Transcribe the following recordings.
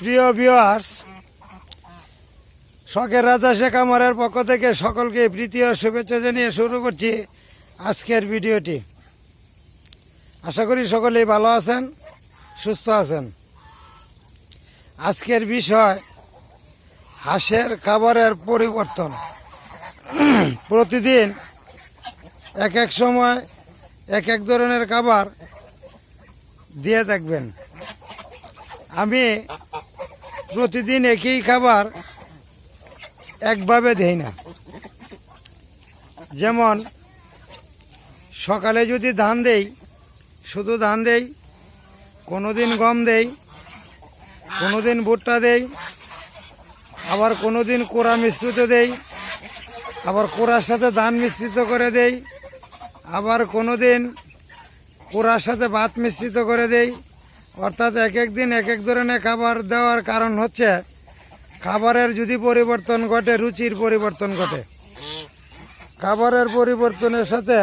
প্রিয় ভিউয়ার্স শখের রাজা শেখ আমারের পক্ষ থেকে সকলকে প্রীতি ও শুভেচ্ছা জানিয়ে শুরু করছি আজকের ভিডিওটি। আশা করি সকলেই ভালো আছেন, সুস্থ আছেন। আজকের বিষয়, হাঁসের খাবারের পরিবর্তন। প্রতিদিন এক এক সময় এক এক ধরনের খাবার দিয়ে থাকবেন। আমি প্রতিদিন একই খাবার একভাবে দেই না। যেমন, সকালে যদি ধান দেই, শুধু ধান দেই কোনো দিন গম দেই কোনো দিন ভুট্টা দেই, আবার কোনো দিন কোড়া মিশ্রিত দেই, আবার কোড়ার সাথে ধান মিশ্রিত করে দেই, আবার কোনো দিন কোড়ার সাথে ভাত মিশ্রিত করে দেই অর্থাৎ এক এক দিন এক এক ধরনের খাবার দেওয়ার কারণ হচ্ছে খাবারের যদি পরিবর্তন ঘটে, রুচির পরিবর্তন ঘটে। খাবারের পরিবর্তনের সাথে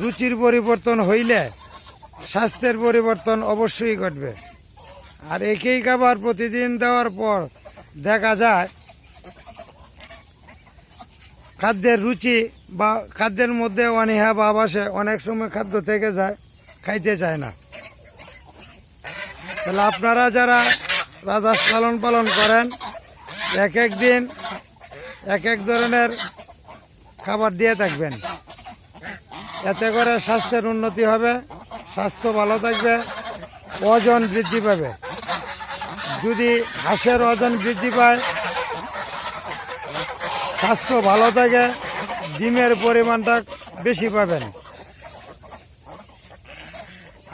রুচির পরিবর্তন হইলে স্বাস্থ্যের পরিবর্তন অবশ্যই ঘটবে। আর একই খাবার প্রতিদিন দেওয়ার পর দেখা যায় খাদ্যের রুচি বা খাদ্যের মধ্যে অনীহা ভাব আসে, অনেক সময় খাদ্য থেকে যায়, খাইতে চায় না। তাহলে আপনারা যারা রাজহাঁস লালন পালন করেন, এক এক দিন এক এক ধরনের খাবার দিয়ে থাকবেন। এতে করে স্বাস্থ্যের উন্নতি হবে, স্বাস্থ্য ভালো থাকবে, ওজন বৃদ্ধি পাবে। যদি হাঁসের ওজন বৃদ্ধি পায়, স্বাস্থ্য ভালো থাকে, ডিমের পরিমাণটা বেশি পাবেন।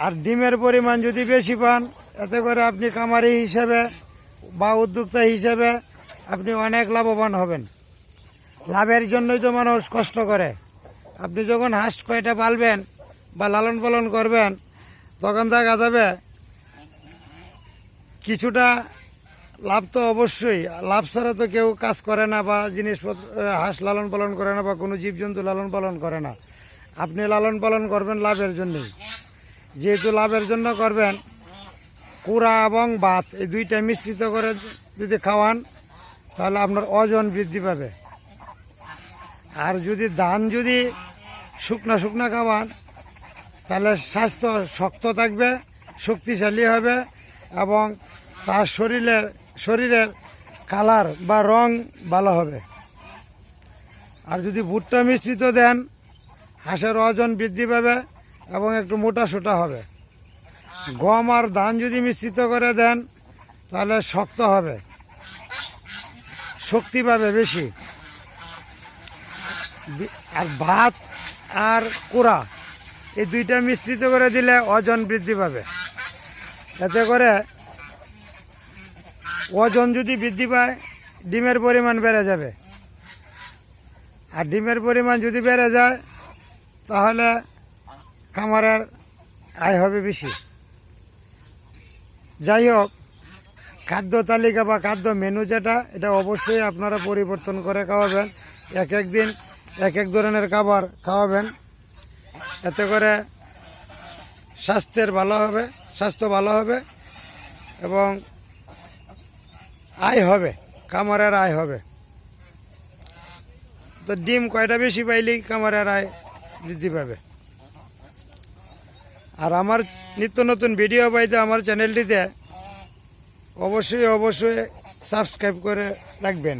আর ডিমের পরিমাণ যদি বেশি পান এতে করে আপনি কামারি হিসেবে বা উদ্যোক্তা হিসেবে আপনি অনেক লাভবান হবেন। লাভের জন্যই তো মানুষ কষ্ট করে। আপনি যখন হাঁস কয়টা পালবেন বা লালন পালন করবেন, তখন দেখা যাবে কিছুটা লাভ তো অবশ্যই। লাভ ছাড়া তো কেউ কাজ করে না বা জিনিসপত্র, হাঁস লালন পালন করে না বা কোনো জীবজন্তু লালন পালন করে না। আপনি লালন পালন করবেন লাভের জন্যই। যেহেতু লাভের জন্য করবেন কুড়া এবং ভাত, এই দুইটা মিশ্রিত করে যদি খাওয়ান, তাহলে আপনার ওজন বৃদ্ধি পাবে। আর যদি ধান যদি শুকনা শুকনা খাওয়ান, তাহলে স্বাস্থ্য শক্ত থাকবে, শক্তিশালী হবে এবং তার শরীরের শরীরের কালার বা রং ভালো হবে। আর যদি ভুট্টা মিশ্রিত দেন, হাঁসের ওজন বৃদ্ধি পাবে এবং একটু মোটা সোটা হবে। গম আর ধান যদি মিশ্রিত করে দেন, তাহলে শক্ত হবে। শক্তি পাবে বেশি। আর ভাত আর কোড়া, এই দুইটা মিশ্রিত করে দিলে ওজন বৃদ্ধি পাবে। এতে করে ওজন যদি বৃদ্ধি পায়, ডিমের পরিমাণ বেড়ে যাবে। আর ডিমের পরিমাণ যদি বেড়ে যায়, তাহলে খামারের আয় হবে বেশি। যাই হোক খাদ্য তালিকা বা খাদ্য মেনু যেটা, এটা অবশ্যই আপনারা পরিবর্তন করে খাওয়াবেন। এক এক দিন এক এক ধরনের খাবার খাওয়াবেন। এতে করে স্বাস্থ্যের ভালো হবে, স্বাস্থ্য ভালো হবে এবং আয় হবে কামারের আয় হবে। তো ডিম কয়টা বেশি পাইলেই কামারের আয় বৃদ্ধি পাবে? আর আমার নিত্য নতুন ভিডিও পাইতে আমার চ্যানেলটিতে অবশ্যই অবশ্যই সাবস্ক্রাইব করে রাখবেন।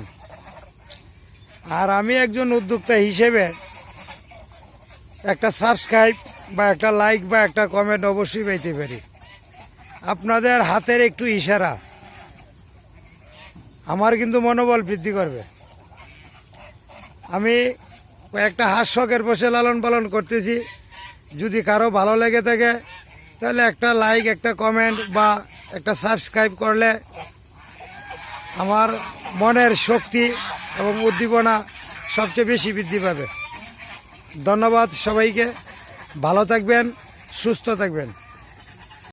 আর আমি একজন উদ্যোক্তা হিসেবে একটা সাবস্ক্রাইব বা একটা লাইক বা একটা কমেন্ট অবশ্যই পাইতে পারি। আপনাদের হাতের একটু ইশারা। আমার কিন্তু মনোবল বৃদ্ধি করবে। আমি কয়েকটা হাস্যকের বসে লালন পালন করতেছি। যদি কারও ভালো লেগে থাকে, তাহলে একটা লাইক একটা কমেন্ট বা একটা সাবস্ক্রাইব করলে আমার মনের শক্তি এবং উদ্দীপনা সবচেয়ে বেশি বৃদ্ধি পাবে। ধন্যবাদ সবাইকে। ভালো থাকবেন, সুস্থ থাকবেন।